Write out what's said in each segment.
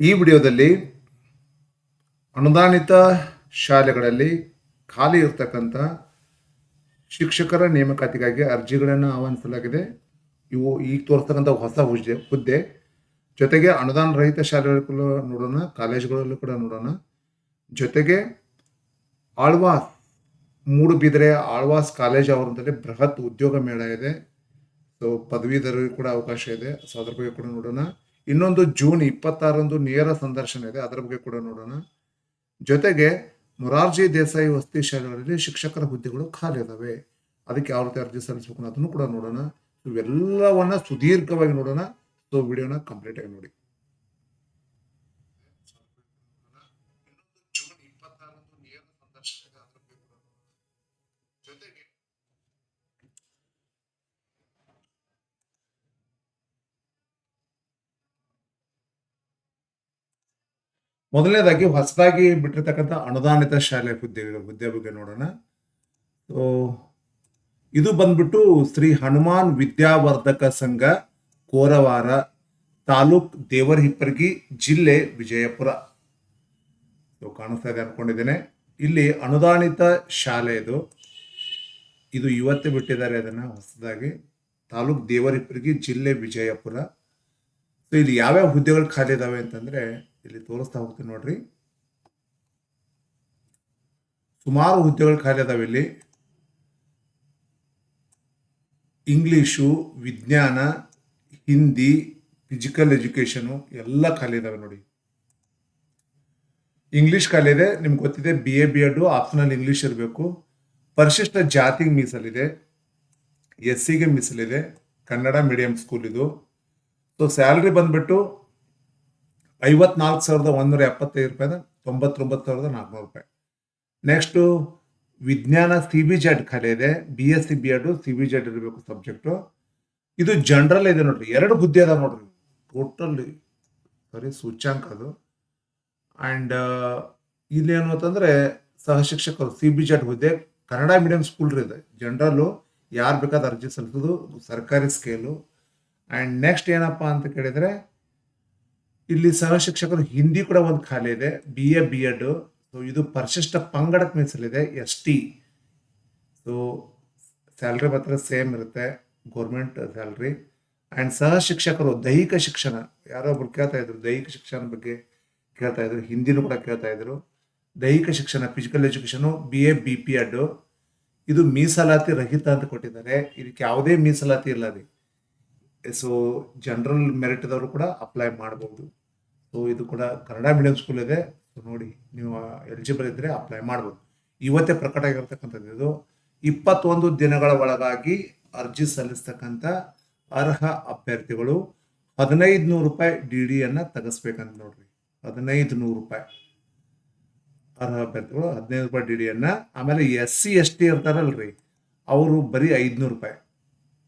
ಈ ವಿಡಿಯೋದಲ್ಲಿ ಅನುದಾನಿತ ಶಾಲೆಗಳಲ್ಲಿ ಖಾಲಿ ಇರತಕ್ಕಂಥ ಶಿಕ್ಷಕರ ನೇಮಕಾತಿಗಾಗಿ ಅರ್ಜಿಗಳನ್ನು ಆಹ್ವಾನಿಸಲಾಗಿದೆ. ಇವು ಈಗ ತೋರಿಸ್ತಕ್ಕಂಥ ಹೊಸ ಹುದ್ದೆ ಹುದ್ದೆ. ಜೊತೆಗೆ ಅನುದಾನ ರಹಿತ ಶಾಲೆಗಳು ನೋಡೋಣ, ಕಾಲೇಜುಗಳಲ್ಲೂ ಕೂಡ ನೋಡೋಣ. ಜೊತೆಗೆ ಆಳ್ವಾಸ್ ಮೂಡುಬಿದಿರೆ ಆಳ್ವಾಸ್ ಕಾಲೇಜ್ ಅವರದಲ್ಲಿ ಬೃಹತ್ ಉದ್ಯೋಗ ಮೇಳ ಇದೆ. ಸೊ, ಪದವೀಧರರಿಗೂ ಕೂಡ ಅವಕಾಶ ಇದೆ. ಸೊ, ಅದ್ರ ಬಗ್ಗೆ ಕೂಡ ನೋಡೋಣ. ಇನ್ನೊಂದು ಜೂನ್ ಇಪ್ಪತ್ತಾರಂದು ನೇರ ಸಂದರ್ಶನ ಇದೆ. ಅದರ ಬಗ್ಗೆ ಕೂಡ ನೋಡೋಣ. ಜೊತೆಗೆ ಮೊರಾರ್ಜಿ ದೇಸಾಯಿ ವಸತಿ ಶಾಲೆಗಳಲ್ಲಿ ಶಿಕ್ಷಕರ ಹುದ್ದೆಗಳು ಖಾಲಿ ಇದಾವೆ. ಅದಕ್ಕೆ ಯಾವ ರೀತಿ ಅರ್ಜಿ ಸಲ್ಲಿಸಬೇಕು ಅದನ್ನು ಕೂಡ ನೋಡೋಣ. ಇವೆಲ್ಲವನ್ನ ಸುದೀರ್ಘವಾಗಿ ನೋಡೋಣ. ಸೊ ವಿಡಿಯೋನ ಕಂಪ್ಲೀಟ್ ಆಗಿ ನೋಡಿ ಜೂನ್ ಇಪ್ಪತ್ತಾರರಂದು ನೇರ ಸಂದರ್ಶನ ಇದೆ ಅದರ ಬಗ್ಗೆ ಕೂಡ ನೋಡೋಣ. ಜೊತೆಗೆ ಮೊದಲನೇದಾಗಿ ಹೊಸದಾಗಿ ಬಿಟ್ಟಿರ್ತಕ್ಕಂಥ ಅನುದಾನಿತ ಶಾಲೆ ಹುದ್ದೆ ಹುದ್ದೆ ಬಗ್ಗೆ ನೋಡೋಣ. ಸೊ, ಇದು ಬಂದ್ಬಿಟ್ಟು ಶ್ರೀ ಹನುಮಾನ್ ವಿದ್ಯಾವರ್ಧಕ ಸಂಘ, ಕೋರವಾರ, ತಾಲೂಕ್ ದೇವರಹಿಪ್ಪರ್ಗಿ ಜಿಲ್ಲೆ ವಿಜಯಪುರ. ಕಾಣಿಸ್ತಾ ಇದೆ ಅನ್ಕೊಂಡಿದ್ದೇನೆ ಇಲ್ಲಿ ಅನುದಾನಿತ ಶಾಲೆ ಇದು. ಇದು ಇವತ್ತೇ ಬಿಟ್ಟಿದ್ದಾರೆ ಅದನ್ನ ಹೊಸದಾಗಿ. ತಾಲೂಕ್ ದೇವರಿಪ್ಪರಿಗೆ ಜಿಲ್ಲೆ ವಿಜಯಪುರ. ಸೊ, ಇಲ್ಲಿ ಯಾವ್ಯಾವ ಹುದ್ದೆಗಳು ಖಾಲಿ ಇದಾವೆ ಅಂತಂದ್ರೆ ಇಲ್ಲಿ ತೋರಿಸ್ತಾ ಹೋಗ್ತೀನಿ ನೋಡ್ರಿ. ಸುಮಾರು ಹುದ್ದೆಗಳು ಖಾಲಿ ಅದಾವೆ ಇಲ್ಲಿ. ಇಂಗ್ಲೀಷು, ವಿಜ್ಞಾನ, ಹಿಂದಿ ಫಿಸಿಕಲ್ ಎಜುಕೇಶನು ಎಲ್ಲ ಖಾಲಿ ಇದಾವೆ ನೋಡಿ. ಇಂಗ್ಲೀಷ್ ಖಾಲಿ ಇದೆ, ನಿಮ್ಗೆ ಗೊತ್ತಿದೆ B A B Ed optional English ಇರಬೇಕು. ಪರಿಶಿಷ್ಟ ಜಾತಿಗೆ ಮೀಸಲಿದೆ ಎಸ್ ಸಿಗೆ ಮೀಸಲಿದೆ, ಕನ್ನಡ ಮೀಡಿಯಂ ಸ್ಕೂಲ್ ಇದು. ಸೊ ಸ್ಯಾಲ್ರಿ ಬಂದ್ಬಿಟ್ಟು ಐವತ್ನಾಲ್ಕು ಸಾವಿರದ ಒಂದೂರ ಎಪ್ಪತ್ತೈದು ರೂಪಾಯಿದ ತೊಂಬತ್ತೊಂಬತ್ತು ಸಾವಿರದ ನಾಲ್ಕುನೂರು ರೂಪಾಯಿ. ನೆಕ್ಸ್ಟು ವಿಜ್ಞಾನ ಸಿ ಬಿ ಜೆಡ್ ಖಾಲಿ ಇದೆ. B S C B Ed C B Z ಇರಬೇಕು ಸಬ್ಜೆಕ್ಟು ಇದು ಜನರಲ್ ಇದೆ ನೋಡ್ರಿ. ಎರಡು ಹುದ್ದೆ ಅದ ನೋಡ್ರಿ. ಟೋಟಲ್ ಸಾರಿ ಸೂಚ್ಯಾಂಕ ಅದು. ಆ್ಯಂಡ್ ಇಲ್ಲಿ ಏನು ಅಂತಂದ್ರೆ ಸಹ ಶಿಕ್ಷಕರು ಸಿ ಬಿ ಜೆಡ್ ಹುದ್ದೆ, ಕನ್ನಡ ಮೀಡಿಯಂ ಸ್ಕೂಲ್ ಇದೆ. ಜನರಲ್ಲು ಯಾರು ಬೇಕಾದ ಅರ್ಜಿ ಸಲ್ಲಿಸೋದು, ಸರ್ಕಾರಿ ಸ್ಕೇಲು ಆ್ಯಂಡ್ ನೆಕ್ಸ್ಟ್ ಏನಪ್ಪ ಅಂತ ಕೇಳಿದರೆ ಇಲ್ಲಿ ಸಹ ಶಿಕ್ಷಕರು ಹಿಂದಿ ಕೂಡ ಒಂದು ಖಾಲಿ ಇದೆ B A B Ed so ಇದು ಪರಿಶಿಷ್ಟ ಪಂಗಡಕ್ಕೆ ಮೀಸಲಿದೆ ಎಸ್ ಟಿ ಸೊ ಸ್ಯಾಲ್ರಿ ಮಾತ್ರ ಸೇಮ್ ಇರುತ್ತೆ ಗೌರ್ಮೆಂಟ್ ಸ್ಯಾಲ್ರಿ ಆ್ಯಂಡ್ ಸಹ ಶಿಕ್ಷಕರು ದೈಹಿಕ ಶಿಕ್ಷಣ, ಯಾರೋ ಒಬ್ರು ಕೇಳ್ತಾ ಇದ್ರು, ದೈಹಿಕ ಶಿಕ್ಷಣ ಬಗ್ಗೆ ಕೇಳ್ತಾ ಇದ್ರು, ಹಿಂದಿನೂ ಕೂಡ ಕೇಳ್ತಾ ಇದ್ರು. ದೈಹಿಕ ಶಿಕ್ಷಣ physical education B A B P Ed ಇದು ಮೀಸಲಾತಿ ರಹಿತ ಅಂತ ಕೊಟ್ಟಿದ್ದಾರೆ. ಇದಕ್ಕೆ ಯಾವುದೇ ಮೀಸಲಾತಿ ಇಲ್ಲ ರೀ ಸೊ ಜನರಲ್ ಮೆರಿಟ್ದವರು ಕೂಡ ಅಪ್ಲೈ ಮಾಡ್ಬೋದು. ಸೊ ಇದು ಕೂಡ ಕನ್ನಡ ಮೀಡಿಯಂ ಸ್ಕೂಲ್ ಇದೆ. ಸೊ ನೋಡಿ, ನೀವು ಎಲಿಜಿಬಲ್ ಇದ್ದರೆ ಅಪ್ಲೈ ಮಾಡ್ಬೋದು. ಇವತ್ತೇ ಪ್ರಕಟ ಆಗಿರ್ತಕ್ಕಂಥದ್ದು ಇದು. ಇಪ್ಪತ್ತೊಂದು ದಿನಗಳ ಒಳಗಾಗಿ ಅರ್ಜಿ ಸಲ್ಲಿಸ್ತಕ್ಕಂಥ ಅರ್ಹ ಅಭ್ಯರ್ಥಿಗಳು ಹದಿನೈದು ನೂರು ರೂಪಾಯಿ ಡಿ ಡಿಯನ್ನು ತೆಗೆಸ್ಬೇಕಂತ ನೋಡ್ರಿ. ಹದಿನೈದು ನೂರು ರೂಪಾಯಿ. ಅರ್ಹ ಅಭ್ಯರ್ಥಿಗಳು ಹದಿನೈದು ರೂಪಾಯಿ ಡಿ ಡಿಯನ್ನು ಆಮೇಲೆ ಎಸ್ ಸಿ ಎಸ್ ಟಿ ಇರ್ತಾರಲ್ರಿ. ಅವರು ಬರೀ ಐದುನೂರು ರೂಪಾಯಿ.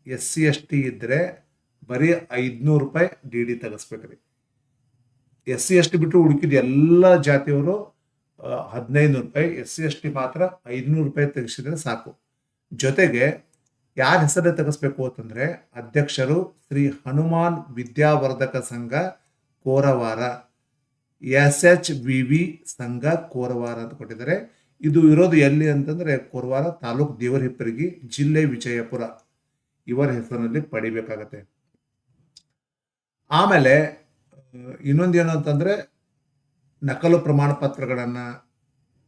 ಎಸ್ ಸಿ ಎಸ್ ಟಿ ಇದ್ದರೆ ಬರೀ ಐದುನೂರು ರೂಪಾಯಿ ಡಿ ಡಿ ತೆಗೆಸ್ಬೇಕ್ರಿ. ಎಸ್ ಸಿ ಎಸ್ ಟಿ ಬಿಟ್ಟು ಹುಡುಕಿದ ಎಲ್ಲ ಜಾತಿಯವರು ಹದಿನೈದು ರೂಪಾಯಿ, ಎಸ್ ಸಿ ಎಸ್ ಟಿ ಮಾತ್ರ ಐದುನೂರು ರೂಪಾಯಿ ತೆಗೆಸಿದ್ರೆ ಸಾಕು. ಜೊತೆಗೆ ಯಾರ ಹೆಸರೇ ತೆಗೆಸ್ಬೇಕು ಅಂತಂದ್ರೆ ಅಧ್ಯಕ್ಷರು Shri Hanuman Vidyavardhaka Sangha Korawar, S H V V Sangha Korawar ಅಂತ ಕೊಟ್ಟಿದ್ದಾರೆ. ಇದು ಇರೋದು ಎಲ್ಲಿ ಅಂತಂದ್ರೆ ಕೋರವಾರ ತಾಲೂಕ್ ದೇವರಹಿಪ್ಪರಿಗೆ ಜಿಲ್ಲೆ ವಿಜಯಪುರ. ಇವರ ಹೆಸರಿನಲ್ಲಿ ಪಡಿಬೇಕಾಗತ್ತೆ. ಆಮೇಲೆ ಇನ್ನೊಂದೇನು ಅಂತಂದ್ರೆ, ನಕಲು ಪ್ರಮಾಣ ಪತ್ರಗಳನ್ನು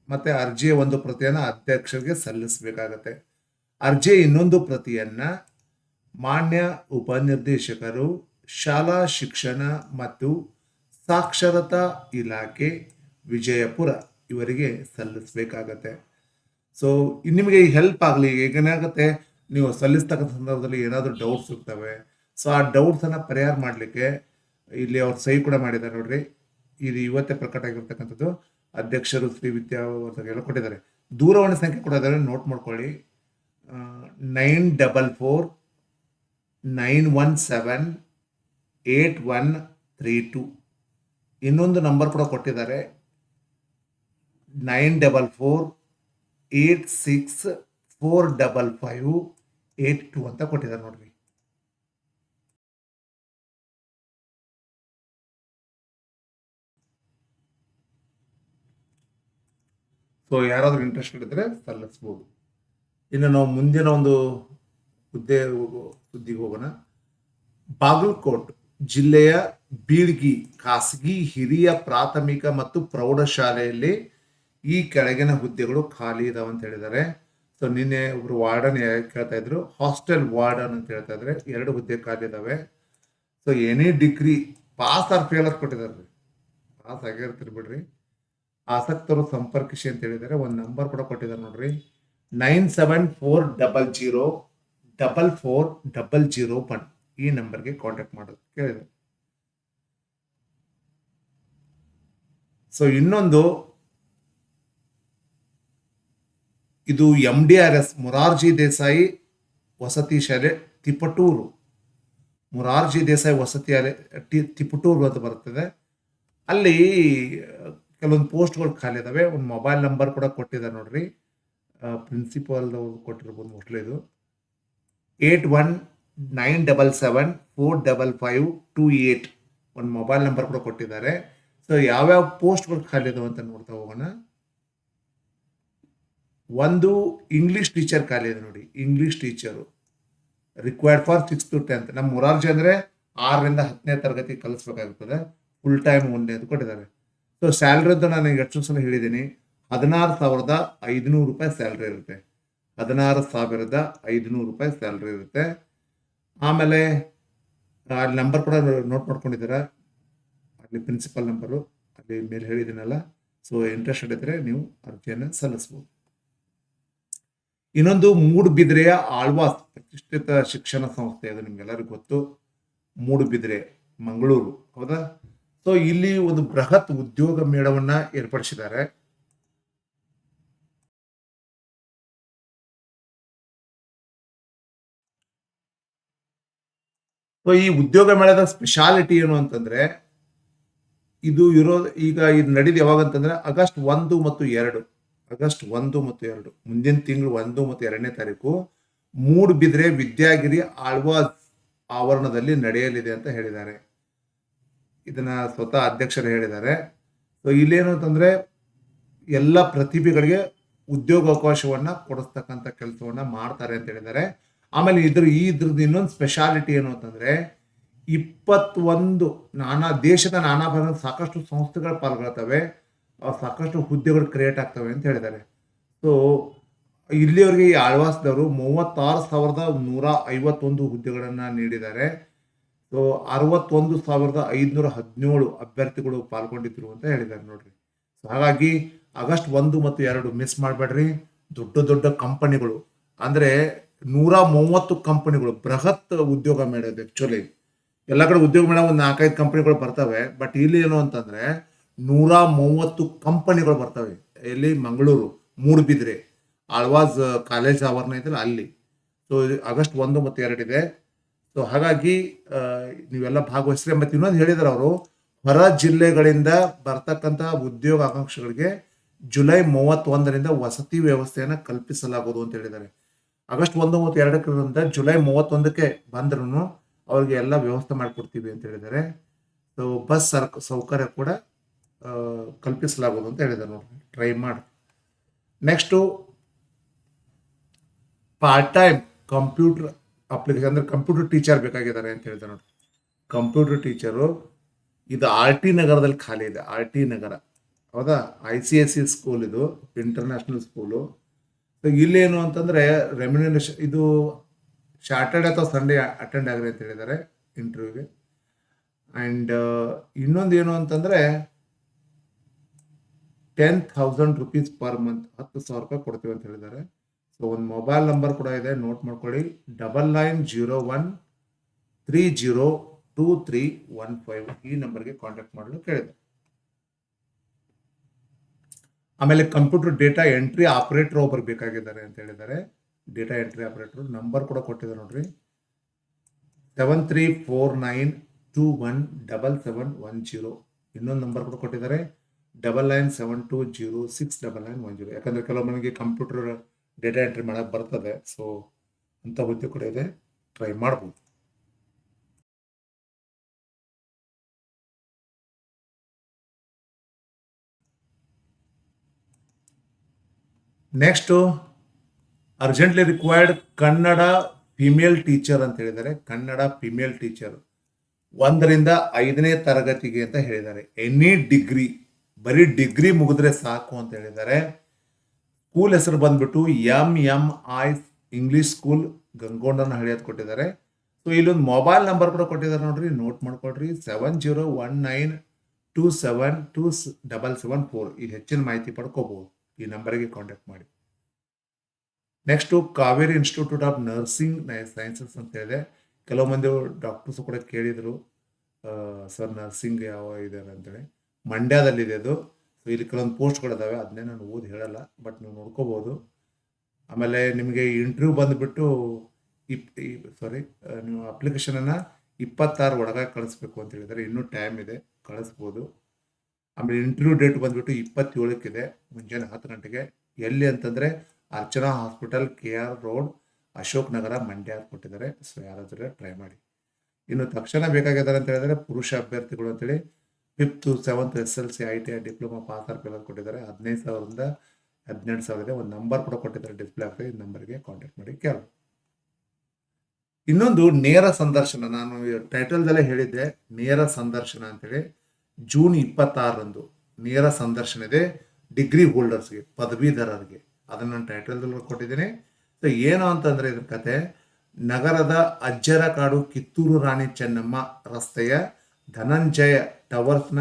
ಮತ್ತೆ ಅರ್ಜಿಯ ಒಂದು ಪ್ರತಿಯನ್ನು ಅಧ್ಯಕ್ಷರಿಗೆ ಸಲ್ಲಿಸಬೇಕಾಗತ್ತೆ. ಅರ್ಜಿಯ ಇನ್ನೊಂದು ಪ್ರತಿಯನ್ನು ಮಾನ್ಯ ಉಪನಿರ್ದೇಶಕರು, ಶಾಲಾ ಶಿಕ್ಷಣ ಮತ್ತು ಸಾಕ್ಷರತಾ ಇಲಾಖೆ, ವಿಜಯಪುರ ಇವರಿಗೆ ಸಲ್ಲಿಸಬೇಕಾಗತ್ತೆ. ಸೊ ನಿಮಗೆ ಹೆಲ್ಪ್ ಆಗಲಿ ಏನಾಗುತ್ತೆ, ನೀವು ಸಲ್ಲಿಸ್ತಕ್ಕಂಥ ಸಂದರ್ಭದಲ್ಲಿ ಏನಾದರೂ ಡೌಟ್ಸ್ ಇರ್ತವೆ ಸೊ ಆ ಡೌಟ್ಸನ್ನು ಪರಿಹಾರ ಮಾಡಲಿಕ್ಕೆ ಇಲ್ಲಿ ಅವ್ರು ಸಹಿ ಕೂಡ ಮಾಡಿದ್ದಾರೆ ನೋಡ್ರಿ. ಇದು ಇವತ್ತೇ ಪ್ರಕಟ ಆಗಿರ್ತಕ್ಕಂಥದ್ದು. ಅಧ್ಯಕ್ಷರು ಶ್ರೀ ವಿದ್ಯಾವರ್ಧಕ ಎಲ್ಲ ಕೊಟ್ಟಿದ್ದಾರೆ. ದೂರವಾಣಿ ಸಂಖ್ಯೆ ಕೂಡ ಅದರಲ್ಲಿ ನೋಟ್ ಮಾಡ್ಕೊಳ್ಳಿ. Nine double four nine one seven eight one three two. ಇನ್ನೊಂದು ನಂಬರ್ ಕೂಡ ಕೊಟ್ಟಿದ್ದಾರೆ. Nine double four eight six four double five eight two ಅಂತ ಕೊಟ್ಟಿದ್ದಾರೆ ನೋಡ್ರಿ. ಸೊ ಯಾರಾದರೂ ಇಂಟ್ರೆಸ್ಟೆಡ್ ಇದ್ದರೆ ಸಲ್ಲಿಸ್ಬೋದು. ಇನ್ನು ನಾವು ಮುಂದಿನ ಒಂದು ಹುದ್ದೆ ಸುದ್ದಿಗೆ ಹೋಗೋಣ. ಬಾಗಲಕೋಟ್ ಜಿಲ್ಲೆಯ ಬೀಳ್ಗಿ ಖಾಸಗಿ ಹಿರಿಯ ಪ್ರಾಥಮಿಕ ಮತ್ತು ಪ್ರೌಢಶಾಲೆಯಲ್ಲಿ ಈ ಕೆಳಗಿನ ಹುದ್ದೆಗಳು ಖಾಲಿ ಇದಾವೆ ಅಂತ ಹೇಳಿದ್ದಾರೆ. ಸೊ ನಿನ್ನೆ ಒಬ್ರು ವಾರ್ಡನ್ ಕೇಳ್ತಾ ಇದ್ರು, ಹಾಸ್ಟೆಲ್ ವಾರ್ಡನ್ ಅಂತ ಹೇಳ್ತಾ ಇದ್ರೆ ಎರಡು ಹುದ್ದೆ ಖಾಲಿ ಇದಾವೆ. So any degree, pass or failure ಕೊಟ್ಟಿದ್ದಾರೆ. ಪಾಸ್ ಆಗಿರ್ತೀರಿ ಬಿಡ್ರಿ. ಆಸಕ್ತರು ಸಂಪರ್ಕಿಸಿ ಅಂತ ಹೇಳಿದರೆ ಒಂದು ನಂಬರ್ ಕೂಡ ಕೊಟ್ಟಿದ್ದಾರೆ ನೋಡ್ರಿ. Nine seven four double zero double four double zero one ಈ ನಂಬರ್ಗೆ ಕಾಂಟ್ಯಾಕ್ಟ್ ಮಾಡೋದು ಕೇಳಿದೆ. ಸೊ ಇನ್ನೊಂದು ಇದು M D R S Morarji Desai ವಸತಿ ಶಾಲೆ ತಿಪಟೂರು. ಮೊರಾರ್ಜಿ ದೇಸಾಯಿ ವಸತಿ ಶಾಲೆ ತಿಪಟೂರು ಅಂತ ಬರ್ತದೆ ಅಲ್ಲಿ ಕೆಲವೊಂದು ಪೋಸ್ಟ್ಗಳು ಖಾಲಿ ಇದಾವೆ. ಒಂದು ಮೊಬೈಲ್ ನಂಬರ್ ಕೂಡ ಕೊಟ್ಟಿದ್ದಾರೆ ನೋಡ್ರಿ. ಪ್ರಿನ್ಸಿಪಾಲ್ ಕೊಟ್ಟಿರ್ಬೋದು ಮೋಸ್ಟ್ಲಿ ಇದು. Eight one nine double seven four double five two eight ಒಂದು ಮೊಬೈಲ್ ನಂಬರ್ ಕೂಡ ಕೊಟ್ಟಿದ್ದಾರೆ. ಸೊ ಯಾವ್ಯಾವ ಪೋಸ್ಟ್ಗಳು ಖಾಲಿ ಇದಾವೆ ಅಂತ ನೋಡ್ತಾ ಹೋಗೋಣ. ಒಂದು ಇಂಗ್ಲೀಷ್ ಟೀಚರ್ ಖಾಲಿ ಇದೆ ನೋಡಿ. English teacher required for six to tenth ನಮ್ಮ ಮುರಾರ್ಜಿ ಅಂದರೆ ಆರರಿಂದ ಹತ್ತನೇ ತರಗತಿ ಕಲಿಸ್ಬೇಕಾಗ್ತದೆ. ಫುಲ್ ಟೈಮ್ ಒಂದೇ ಅಂತ ಕೊಟ್ಟಿದ್ದಾರೆ. ಸೊ ಸ್ಯಾಲ್ರಿ ಅಂತ ನಾನು ಎಷ್ಟೊಂದು ಸಲ ಹೇಳಿದ್ದೀನಿ, ಹದಿನಾರು ಸಾವಿರದ ಐದುನೂರು ರೂಪಾಯಿ ಸ್ಯಾಲ್ರಿ ಇರುತ್ತೆ. ಹದಿನಾರು ಸಾವಿರದ ಐದುನೂರು ರೂಪಾಯಿ ಸ್ಯಾಲ್ರಿ ಇರುತ್ತೆ. ಆಮೇಲೆ ಅಲ್ಲಿ ನಂಬರ್ ಕೂಡ ನೋಟ್ ಮಾಡ್ಕೊಂಡಿದ್ದೀರ? ಅಲ್ಲಿ ಪ್ರಿನ್ಸಿಪಲ್ ನಂಬರು ಅಲ್ಲಿ ಮೇಲೆ ಹೇಳಿದ್ದೀನಲ್ಲ ಸೊ ಇಂಟ್ರೆಸ್ಟೆಡ್ ಇದ್ದರೆ ನೀವು ಅರ್ಜಿಯನ್ನು ಸಲ್ಲಿಸ್ಬೋದು. ಇನ್ನೊಂದು ಮೂಡುಬಿದ್ರೆಯ ಆಳ್ವಾಸ್ ಪ್ರತಿಷ್ಠಿತ ಶಿಕ್ಷಣ ಸಂಸ್ಥೆ ಅದು ನಿಮ್ಗೆಲ್ಲರಿಗೂ ಗೊತ್ತು. ಮೂಡುಬಿದ್ರೆ, ಮಂಗಳೂರು, ಹೌದಾ? ಸೊ ಇಲ್ಲಿ ಒಂದು ಬೃಹತ್ ಉದ್ಯೋಗ ಮೇಳವನ್ನ ಏರ್ಪಡಿಸಿದ್ದಾರೆ. ಸೊ ಈ ಉದ್ಯೋಗ ಮೇಳದ ಸ್ಪೆಷಾಲಿಟಿ ಏನು ಅಂತಂದ್ರೆ, ಇದು ಇರೋ, ಈಗ ಇದು ನಡೆದು ಯಾವಾಗ ಅಂತಂದ್ರೆ, ಆಗಸ್ಟ್ ಒಂದು ಮತ್ತು ಎರಡು. ಆಗಸ್ಟ್ ಒಂದು ಮತ್ತು ಎರಡು. ಮುಂದಿನ ತಿಂಗಳು ಒಂದು ಮತ್ತು ಎರಡನೇ ತಾರೀಕು. ಮೂಡುಬಿದ್ರೆ ವಿದ್ಯಾಗಿರಿ ಆಳ್ವಾಸ್ ಆವರಣದಲ್ಲಿ ನಡೆಯಲಿದೆ ಅಂತ ಹೇಳಿದ್ದಾರೆ. ಇದನ್ನ ಸ್ವತಃ ಅಧ್ಯಕ್ಷರು ಹೇಳಿದ್ದಾರೆ. ಸೊ ಇಲ್ಲೇನು ಅಂತಂದ್ರೆ ಎಲ್ಲ ಪ್ರತಿಭೆಗಳಿಗೆ ಉದ್ಯೋಗಾವಕಾಶವನ್ನು ಕೊಡಿಸ್ತಕ್ಕಂಥ ಕೆಲಸವನ್ನ ಮಾಡ್ತಾರೆ ಅಂತ ಹೇಳಿದ್ದಾರೆ. ಆಮೇಲೆ ಇದ್ರ, ಈ ಇದ್ರದ್ದು ಇನ್ನೊಂದು ಸ್ಪೆಷಾಲಿಟಿ ಏನು ಅಂತಂದ್ರೆ, ಇಪ್ಪತ್ತೊಂದು ನಾನಾ, ದೇಶದ ನಾನಾ ಭಾಗದ ಸಾಕಷ್ಟು ಸಂಸ್ಥೆಗಳು ಪಾಲ್ಗೊಳ್ತವೆ ಸಾಕಷ್ಟು ಹುದ್ದೆಗಳು ಕ್ರಿಯೇಟ್ ಆಗ್ತವೆ ಅಂತ ಹೇಳಿದ್ದಾರೆ. ಸೊ ಇಲ್ಲಿವರೆಗೆ ಈ ಆಳ್ವಾಸದವರು ಮೂವತ್ತಾರು ಸಾವಿರದ ನೂರ ಐವತ್ತೊಂದು ಹುದ್ದೆಗಳನ್ನು ನೀಡಿದ್ದಾರೆ. ಅರವತ್ತೊಂದು ಸಾವಿರದ ಐದುನೂರ ಹದಿನೇಳು ಅಭ್ಯರ್ಥಿಗಳು ಪಾಲ್ಗೊಂಡಿದ್ರು ಅಂತ ಹೇಳಿದ್ದಾರೆ ನೋಡ್ರಿ. ಸೊ ಹಾಗಾಗಿ ಆಗಸ್ಟ್ ಒಂದು ಮತ್ತು ಎರಡು ಮಿಸ್ ಮಾಡಬೇಡ್ರಿ. ದೊಡ್ಡ ದೊಡ್ಡ ಕಂಪನಿಗಳು ಅಂದರೆ ನೂರ ಮೂವತ್ತು ಕಂಪನಿಗಳು ಬೃಹತ್ ಉದ್ಯೋಗ ಮೇಳ ಇದೆ ಆಕ್ಚುಲಿ ಎಲ್ಲ ಕಡೆ ಉದ್ಯೋಗ ಮೇಳ ಒಂದು ನಾಲ್ಕೈದು ಕಂಪನಿಗಳು ಬರ್ತವೆ. ಬಟ್ ಇಲ್ಲಿ ಏನು ಅಂತಂದರೆ ನೂರ ಮೂವತ್ತು ಕಂಪನಿಗಳು ಬರ್ತವೆ. ಇಲ್ಲಿ ಮಂಗಳೂರು. ಮೂಡುಬಿದ್ರೆ ಆಳ್ವಾಸ್ ಕಾಲೇಜ್ ಆವರಣ ಇದೆಯಲ್ಲ ಅಲ್ಲಿ. ಸೊ ಆಗಸ್ಟ್ ಒಂದು ಮತ್ತು ಎರಡಿದೆ ಸೊ ಹಾಗಾಗಿ ನೀವೆಲ್ಲ ಭಾಗವಹಿಸ್ರಿ ಮತ್ತೆ ಇನ್ನೊಂದು ಹೇಳಿದ್ರು ಅವರು. ಹೊರ ಜಿಲ್ಲೆಗಳಿಂದ ಬರ್ತಕ್ಕಂಥ ಉದ್ಯೋಗ ಆಕಾಂಕ್ಷಿಗಳಿಗೆ ಜುಲೈ ಮೂವತ್ತೊಂದರಿಂದ ವಸತಿ ವ್ಯವಸ್ಥೆಯನ್ನು ಕಲ್ಪಿಸಲಾಗುವುದು ಅಂತ ಹೇಳಿದ್ದಾರೆ ಆಗಸ್ಟ್ ಒಂದು ಮತ್ತು ಎರಡರಿಂದ ಜುಲೈ ಮೂವತ್ತೊಂದಕ್ಕೆ ಬಂದ್ರೂ ಅವ್ರಿಗೆ ಎಲ್ಲ ವ್ಯವಸ್ಥೆ ಮಾಡಿಕೊಡ್ತೀವಿ ಅಂತ ಹೇಳಿದ್ದಾರೆ ಸೊ ಬಸ್ ಸರ್ಕ, ಸೌಕರ್ಯ ಕೂಡ ಕಲ್ಪಿಸಲಾಗುವುದು ಅಂತ ಹೇಳಿದ್ದಾರೆ ನೋಡಿ ಟ್ರೈ ಮಾಡಿ. Next part time computer application ಅಂದ್ರೆ ಕಂಪ್ಯೂಟರ್ ಟೀಚರ್ ಬೇಕಾಗಿದ್ದಾರೆ ಅಂತ ಹೇಳ್ತಾರೆ ನೋಡಿ. ಕಂಪ್ಯೂಟರ್ ಟೀಚರು ಇದು ಆರ್ ಟಿ ನಗರದಲ್ಲಿ ಖಾಲಿ ಇದೆ, ಆರ್ ಟಿ ನಗರ. ಹೌದಾ? I C S C school ಇದು ಇಂಟರ್ನ್ಯಾಷನಲ್ ಸ್ಕೂಲು ಇಲ್ಲೇನು ಅಂತಂದ್ರೆ ರೆಮ್ಯುನೇಷನ್ ಇದು ಸ್ಯಾಟರ್ಡೆ ಅಥವಾ ಸಂಡೇ ಅಟೆಂಡ್ ಆಗ್ರಿ ಅಂತ ಹೇಳಿದ್ದಾರೆ ಇಂಟರ್ವ್ಯೂಗೆ ಆ್ಯಂಡ್ ಇನ್ನೊಂದು ಏನು ಅಂತಂದ್ರೆ ten thousand rupees per month ಹತ್ತು ಸಾವಿರ ರೂಪಾಯಿ ಕೊಡ್ತೀವಿ ಅಂತ ಹೇಳಿದ್ದಾರೆ. ಸೊ ಒಂದು ಮೊಬೈಲ್ ನಂಬರ್ ಕೂಡ ಇದೆ ನೋಟ್ ಮಾಡ್ಕೊಳ್ಳಿ. Double nine zero one three zero two three one five ಈ ನಂಬರ್ಗೆ ಕಾಂಟ್ಯಾಕ್ಟ್ ಮಾಡಲು ಕೇಳಿದೆ ಆಮೇಲೆ ಕಂಪ್ಯೂಟರ್ ಡೇಟಾ ಎಂಟ್ರಿ ಆಪರೇಟರ್ ಒಬ್ಬರು ಬೇಕಾಗಿದ್ದಾರೆ ಅಂತ ಹೇಳಿದ್ದಾರೆ. ಡೇಟಾ ಎಂಟ್ರಿ ಆಪರೇಟರ್ ನಂಬರ್ ಕೂಡ ಕೊಟ್ಟಿದ್ದಾರೆ ನೋಡ್ರಿ. Seven three four nine two one double seven one zero ಇನ್ನೊಂದು ನಂಬರ್ ಕೂಡ ಕೊಟ್ಟಿದ್ದಾರೆ. Double nine seven two zero six double nine one zero ಯಾಕಂದ್ರೆ ಕೆಲವೊಬ್ಬನಿಗೆ ಕಂಪ್ಯೂಟರ್ ಡೇಟಾ ಎಂಟ್ರಿ ಮಾಡೋಕ್ಕೆ ಬರ್ತದೆ. ಸೊ ಅಂಥ ಹುದ್ದೆ ಕೂಡ ಇದೆ. ಟ್ರೈ ಮಾಡ್ಬೋದು. Next urgently required Kannada female teacher ಅಂತ ಹೇಳಿದ್ದಾರೆ. ಕನ್ನಡ ಫಿಮೇಲ್ ಟೀಚರ್ ಒಂದರಿಂದ ಐದನೇ ತರಗತಿಗೆ ಅಂತ ಹೇಳಿದ್ದಾರೆ. ಎನಿ ಡಿಗ್ರಿ ಬರೀ ಡಿಗ್ರಿ ಮುಗಿದ್ರೆ ಸಾಕು ಅಂತ ಹೇಳಿದ್ದಾರೆ. ಸ್ಕೂಲ್ ಹೆಸರು ಬಂದ್ಬಿಟ್ಟು M M I English school ಗಂಗೋಂಡನ ಅಂತ ಕೊಟ್ಟಿದ್ದಾರೆ. ಸೊ ಇಲ್ಲೊಂದು ಮೊಬೈಲ್ ನಂಬರ್ ಕೂಡ ಕೊಟ್ಟಿದ್ದಾರೆ ನೋಡ್ರಿ ನೋಟ್ ಮಾಡ್ಕೊಳ್ರಿ. Seven zero one nine two seven two double seven four ಈ ಹೆಚ್ಚಿನ ಮಾಹಿತಿ ಪಡ್ಕೋಬಹುದು ಈ ನಂಬರ್ಗೆ ಕಾಂಟ್ಯಾಕ್ಟ್ ಮಾಡಿ. Next Kaveri institute of nursing sciences ಅಂತ ಹೇಳಿದೆ ಕೆಲವು ಮಂದಿ ಡಾಕ್ಟರ್ಸ್ ಕೂಡ ಕೇಳಿದರು ಸರ್ ನರ್ಸಿಂಗ್ ಯಾವ ಇದೆ ಅಂತೇಳಿ ಮಂಡ್ಯದಲ್ಲಿದೆ ಅದು. ಸೊ ಇಲ್ಲಿ ಕೆಲವೊಂದು ಪೋಸ್ಟ್ಗಳಿದ್ದಾವೆ ಅದನ್ನೇ ನಾನು ಓದಿ ಹೇಳಲ್ಲ, ಬಟ್ ನೀವು ನೋಡ್ಕೋಬೋದು. ಆಮೇಲೆ ನಿಮಗೆ ಇಂಟರ್ವ್ಯೂ ಬಂದುಬಿಟ್ಟು ಇಪ್ ಸಾರಿ ನೀವು ಅಪ್ಲಿಕೇಶನನ್ನು ಇಪ್ಪತ್ತಾರು ಒಳಗಾಗಿ ಕಳಿಸ್ಬೇಕು ಅಂತ ಹೇಳಿದ್ರೆ ಇನ್ನೂ ಟೈಮ್ ಇದೆ, ಕಳಿಸ್ಬೋದು. ಆಮೇಲೆ ಇಂಟರ್ವ್ಯೂ ಡೇಟ್ ಬಂದುಬಿಟ್ಟು ಇಪ್ಪತ್ತೇಳಕ್ಕಿದೆ, ಮುಂಜಾನೆ ಹತ್ತು ಗಂಟೆಗೆ. ಎಲ್ಲಿ ಅಂತಂದರೆ Archana hospital, K R road, Ashok Nagar, Mandya ಕೊಟ್ಟಿದ್ದಾರೆ. ಸೊ ಯಾರಾದರೂ ಟ್ರೈ ಮಾಡಿ. ಇನ್ನು ತಕ್ಷಣ ಬೇಕಾಗಿದ್ದಾರೆ ಅಂತ ಹೇಳಿದ್ರೆ ಪುರುಷ ಅಭ್ಯರ್ಥಿಗಳು ಅಂತೇಳಿ fifth, seventh S L C I T I diploma pass R ಕೊಟ್ಟಿದ್ದಾರೆ. ಹದಿನೈದು ಸಾವಿರದಿಂದ ಹದಿನೆಂಟು ಸಾವಿರ ಇದೆ ಒಂದು ನಂಬರ್ ಕೂಡ ಕೊಟ್ಟಿದ್ದಾರೆ ಡಿಸ್ಪ್ಲೇ ಆಗ್ತದೆ ಈ ನಂಬರ್ಗೆ. ಕಾಂಟ್ಯಾಕ್ಟ್ ಮಾಡಿ ಕೇಳಿ ಇನ್ನೊಂದು ನೇರ ಸಂದರ್ಶನ. ನಾನು ಟೈಟಲ್ದಲ್ಲೇ ಹೇಳಿದ್ದೆ, ನೇರ ಸಂದರ್ಶನ ಅಂತೇಳಿ. ಜೂನ್ ಇಪ್ಪತ್ತಾರರಂದು ನೇರ ಸಂದರ್ಶನ ಇದೆ ಡಿಗ್ರಿ ಹೋಲ್ಡರ್ಸ್ಗೆ, ಪದವೀಧರರಿಗೆ. ಅದನ್ನು ನಾನು ಟೈಟಲ್ದಲ್ಲೂ ಕೊಟ್ಟಿದ್ದೀನಿ. ಸೊ ಏನು ಅಂತಂದರೆ ಇದ್ರ ಕತೆ, ನಗರದ ಅಜ್ಜರ ಕಾಡು ಕಿತ್ತೂರು ರಾಣಿ ಚೆನ್ನಮ್ಮ ರಸ್ತೆಯ Dhananjaya ಟವರ್ಸ್ನ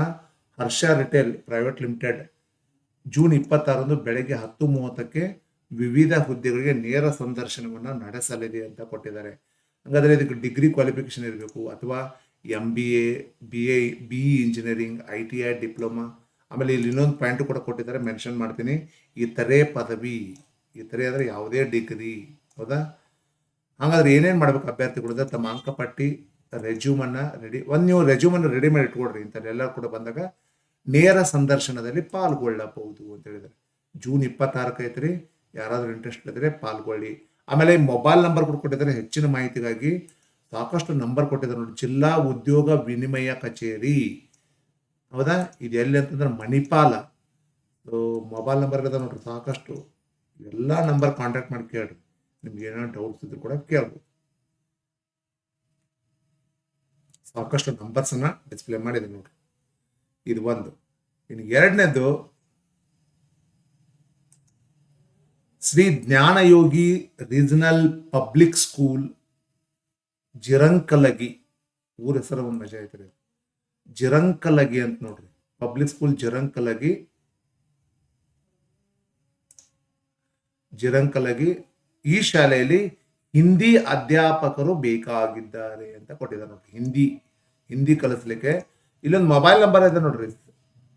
Harsha retail private limited June ಇಪ್ಪತ್ತಾರರಂದು ಬೆಳಗ್ಗೆ ಹತ್ತು ಮೂವತ್ತಕ್ಕೆ ವಿವಿಧ ಹುದ್ದೆಗಳಿಗೆ ನೇರ ಸಂದರ್ಶನವನ್ನು ನಡೆಸಲಿದೆ ಅಂತ ಕೊಟ್ಟಿದ್ದಾರೆ. ಹಾಗಾದರೆ ಇದಕ್ಕೆ ಡಿಗ್ರಿ ಕ್ವಾಲಿಫಿಕೇಷನ್ ಇರಬೇಕು ಅಥವಾ M B A B A B E engineering I T I diploma. ಆಮೇಲೆ ಇಲ್ಲಿ ಇನ್ನೊಂದು ಪಾಯಿಂಟ್ ಕೂಡ ಕೊಟ್ಟಿದ್ದಾರೆ ಮೆನ್ಷನ್ ಮಾಡ್ತೀನಿ. ಇತರೆ ಪದವಿ, ಇತರೆ ಅಂದರೆ ಯಾವುದೇ ಡಿಗ್ರಿ, ಹೌದಾ? ಹಾಗಾದ್ರೆ ಏನೇನು ಮಾಡ್ಬೇಕು ಅಭ್ಯರ್ಥಿಗಳು ತಮ್ಮ ಅಂಕಪಟ್ಟಿ ರೆಜ್ಯೂಮನ್ನು ರೆಡಿ ಒಂದು ನೀವು ರೆಜ್ಯೂಮನ್ನು ರೆಡಿ ಮಾಡಿ ಇಟ್ಕೊಡ್ರಿ ಇಂಥಲ್ಲೆಲ್ಲ ಕೂಡ ಬಂದಾಗ ನೇರ ಸಂದರ್ಶನದಲ್ಲಿ ಪಾಲ್ಗೊಳ್ಳಬಹುದು ಅಂತ ಹೇಳಿದ್ದಾರೆ. ಜೂನ್ ಇಪ್ಪತ್ತಾರಕ್ಕೆ ಐತ್ರಿ. ಯಾರಾದರೂ ಇಂಟ್ರೆಸ್ಟ್ ಇದ್ದರೆ ಪಾಲ್ಗೊಳ್ಳಿ. ಆಮೇಲೆ ಮೊಬೈಲ್ ನಂಬರ್ ಕೂಡ ಕೊಟ್ಟಿದ್ದಾರೆ. ಹೆಚ್ಚಿನ ಮಾಹಿತಿಗಾಗಿ ಸಾಕಷ್ಟು ನಂಬರ್ ಕೊಟ್ಟಿದ್ದಾರೆ ನೋಡಿ. ಜಿಲ್ಲಾ ಉದ್ಯೋಗ ವಿನಿಮಯ ಕಚೇರಿ. ಹೌದಾ? ಇದು ಎಲ್ಲಿ ಅಂತಂದ್ರೆ ಮಣಿಪಾಲ. ಮೊಬೈಲ್ ನಂಬರ್ ಇದೆ ನೋಡ್ರಿ. ಸಾಕಷ್ಟು ಎಲ್ಲ ನಂಬರ್ ಕಾಂಟ್ಯಾಕ್ಟ್ ಮಾಡಿ ಕೇಳ್ರಿ. ನಿಮ್ಗೆ ಏನೋ ಡೌಟ್ಸ್ ಇದ್ರು ಕೂಡ ಕೇಳ್ಬೋದು. ಸಾಕಷ್ಟು ನಂಬರ್ಸ್ ಅನ್ನ ಡಿಸ್ಪ್ಲೇ ಮಾಡಿದೆ ನೋಡಿ ಇದು ಒಂದು. ಇನ್ನು ಎರಡನೇದು Shri Jnanayogi regional public school Jirankalagi ಊರ ಹೆಸರು ಒಂದು ಮಜಾ ಐತ್ರಿ ಜಿರಂಕಲಗಿ ಅಂತ ನೋಡ್ರಿ. ಪಬ್ಲಿಕ್ ಸ್ಕೂಲ್ ಜಿರಂಕಲಗಿ ಜಿರಂಕಲಗಿ ಈ ಶಾಲೆಯಲ್ಲಿ ಹಿಂದಿ ಅಧ್ಯಾಪಕರು ಬೇಕಾಗಿದ್ದಾರೆ ಅಂತ ಕೊಟ್ಟಿದ್ದಾರೆ ನೋಡಿ ಹಿಂದಿ ಹಿಂದಿ ಕಲಿಸ್ಲಿಕ್ಕೆ ಇಲ್ಲೊಂದು ಮೊಬೈಲ್ ನಂಬರ್ ಇದೆ ನೋಡ್ರಿ.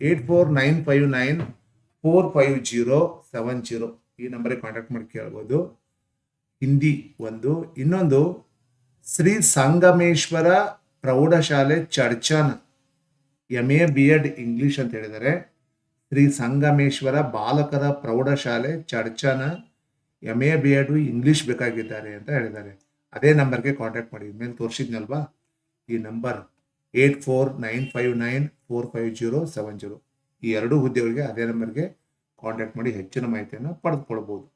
Eight four nine five nine four five zero seven zero ಈ ನಂಬರಿಗೆ ಕಾಂಟ್ಯಾಕ್ಟ್ ಮಾಡಿ ಕೇಳ್ಬೋದು. ಹಿಂದಿ ಒಂದು. ಇನ್ನೊಂದು, ಶ್ರೀ ಸಂಗಮೇಶ್ವರ ಪ್ರೌಢಶಾಲೆ ಚರ್ಚನ್ M A B Ed English ಅಂತ ಹೇಳಿದ್ದಾರೆ. ಶ್ರೀ ಸಂಗಮೇಶ್ವರ ಬಾಲಕರ ಪ್ರೌಢಶಾಲೆ ಚರ್ಚನ M A, B Ed English ಬೇಕಾಗಿದ್ದಾರೆ ಅಂತ ಹೇಳಿದ್ದಾರೆ. ಅದೇ ನಂಬರ್ಗೆ ಕಾಂಟ್ಯಾಕ್ಟ್ ಮಾಡಿ. ಮೇಲೆ ತೋರಿಸಿದ್ನಲ್ವಾ? ಈ number eight four nine five nine four five zero seven zero ಈ ಎರಡು ಹುದ್ದೆಗಳಿಗೆ ಅದೇ ನಂಬರ್ಗೆ ಕಾಂಟ್ಯಾಕ್ಟ್ ಮಾಡಿ ಹೆಚ್ಚಿನ ಮಾಹಿತಿಯನ್ನು ಪಡೆದುಕೊಳ್ಬೋದು.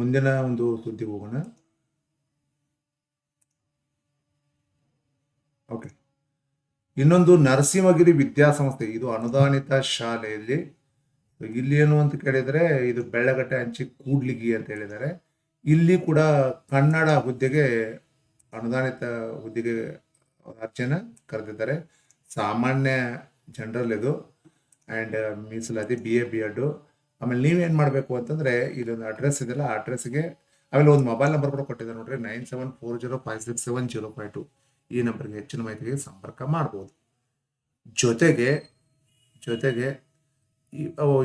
ಮುಂದಿನ ಒಂದು ಸುದ್ದಿ ಹೋಗೋಣ. ಇನ್ನೊಂದು ನರಸಿಂಹಗಿರಿ ವಿದ್ಯಾಸಂಸ್ಥೆ, ಇದು ಅನುದಾನಿತ ಶಾಲೆಯಲ್ಲಿ. ಇಲ್ಲಿ ಏನು ಅಂತ ಕೇಳಿದರೆ, ಇದು ಬೆಳ್ಳಗಟ್ಟೆ ಹಂಚಿ ಕೂಡ್ಲಿಗಿ ಅಂತ ಹೇಳಿದ್ದಾರೆ. ಇಲ್ಲಿ ಕೂಡ ಕನ್ನಡ ಹುದ್ದೆಗೆ, ಅನುದಾನಿತ ಹುದ್ದೆಗೆ ಅರ್ಜಿನ ಕರೆದಿದ್ದಾರೆ. ಸಾಮಾನ್ಯ ಜನರಲ್ ಇದು ಆ್ಯಂಡ್ ಮೀಸಲಾತಿ ಬಿ ಎ, ಬಿ ಎಡ್ಡು ಆಮೇಲೆ ನೀವೇನು ಮಾಡಬೇಕು ಅಂತಂದರೆ, ಇಲ್ಲೊಂದು ಅಡ್ರೆಸ್ ಇದೆಯಲ್ಲ, ಆ ಅಡ್ರೆಸ್ಗೆ ಆಮೇಲೆ ಒಂದು ಮೊಬೈಲ್ ನಂಬರ್ ಕೂಡ ಕೊಟ್ಟಿದ್ದಾರೆ ನೋಡ್ರಿ nine seven four zero five six seven zero five two ಈ ನಂಬರ್ಗೆ ಹೆಚ್ಚಿನ ಮಾಹಿತಿಗೆ ಸಂಪರ್ಕ ಮಾಡ್ಬೋದು. ಜೊತೆಗೆ ಜೊತೆಗೆ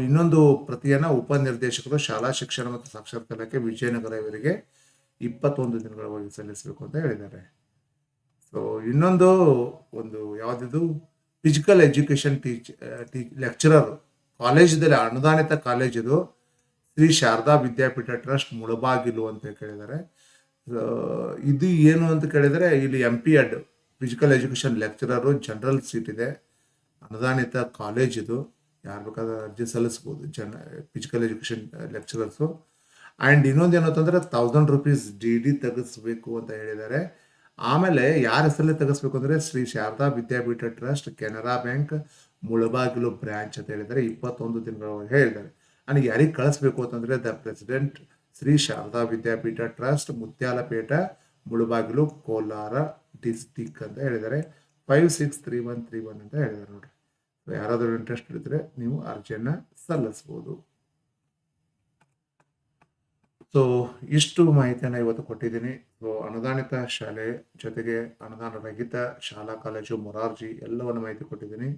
ಇನ್ನೊಂದು ಪ್ರತಿಯನ್ನ ಉಪನಿರ್ದೇಶಕರು ಶಾಲಾ ಶಿಕ್ಷಣ ಮತ್ತು ಸಾಕ್ಷರತಾ ಇಲಾಖೆ ವಿಜಯನಗರ ಇವರಿಗೆ ಇಪ್ಪತ್ತೊಂದು ದಿನಗಳವರೆಗೆ ಸಲ್ಲಿಸಬೇಕು ಅಂತ ಹೇಳಿದ್ದಾರೆ. ಸೊ, ಇನ್ನೊಂದು ಒಂದು ಯಾವುದಿದು? Physical education teach teach lecturer ಕಾಲೇಜದಲ್ಲಿ ಅನುದಾನಿತ ಕಾಲೇಜ್ ಇದು. ಶ್ರೀ ಶಾರದಾ ವಿದ್ಯಾಪೀಠ ಟ್ರಸ್ಟ್ ಮುಳಬಾಗಿಲು ಅಂತ ಕೇಳಿದ್ದಾರೆ. ಇದು ಏನು ಅಂತ ಕೇಳಿದರೆ, ಇಲ್ಲಿ M P Ed physical education lecturer general seat ಇದೆ. ಅನುದಾನಿತ ಕಾಲೇಜ್ ಇದು. ಯಾರು ಬೇಕಾದ್ರೆ ಅರ್ಜಿ ಸಲ್ಲಿಸ್ಬೋದು ಜನ ಫಿಸಿಕಲ್ ಎಜುಕೇಷನ್ ಲೆಕ್ಚರರ್ಸು ಆ್ಯಂಡ್ ಇನ್ನೊಂದು ಏನಂತಂದ್ರೆ ತೌಸಂಡ್ ರುಪೀಸ್ ಡಿ ಡಿ ತೆಗೆಸ್ಬೇಕು ಅಂತ ಹೇಳಿದ್ದಾರೆ. ಆಮೇಲೆ ಯಾರ ಹೆಸರಲ್ಲಿ ತೆಗೆಸ್ಬೇಕು ಅಂದರೆ, Shri Sharada Vidyapeeth trust, Canara bank, Mulbagal branch ಅಂತ ಹೇಳಿದ್ದಾರೆ. ಇಪ್ಪತ್ತೊಂದು ದಿನಗಳವರೆಗೆ ಹೇಳಿದ್ದಾರೆ. ಆ್ಯಂಡ್ ಯಾರಿಗೆ ಕಳಿಸ್ಬೇಕು ಅಂತಂದರೆ the president Shri Sharada Vidyapeeth trust, Mutyalapet, Mulbagal, Kolar district ಅಂತ ಹೇಳಿದ್ದಾರೆ. Five six three one three one ಅಂತ ಹೇಳಿದ್ದಾರೆ So, ಯಾರಾದರೂ ಇಂಟ್ರೆಸ್ಟ್ ಇದ್ದರೆ ನೀವು ಅರ್ಜಿಯನ್ನ ಸಲ್ಲಿಸ್ಬೋದು. ಸೊ ಇಷ್ಟು ಮಾಹಿತಿಯನ್ನು ಇವತ್ತು ಕೊಟ್ಟಿದ್ದೀನಿ. ಸೊ ಅನುದಾನಿತ ಶಾಲೆ ಜೊತೆಗೆ ಅನುದಾನ ರಹಿತ ಶಾಲಾ, ಕಾಲೇಜು, ಮೊರಾರ್ಜಿ ಎಲ್ಲವನ್ನು ಮಾಹಿತಿ ಕೊಟ್ಟಿದ್ದೀನಿ.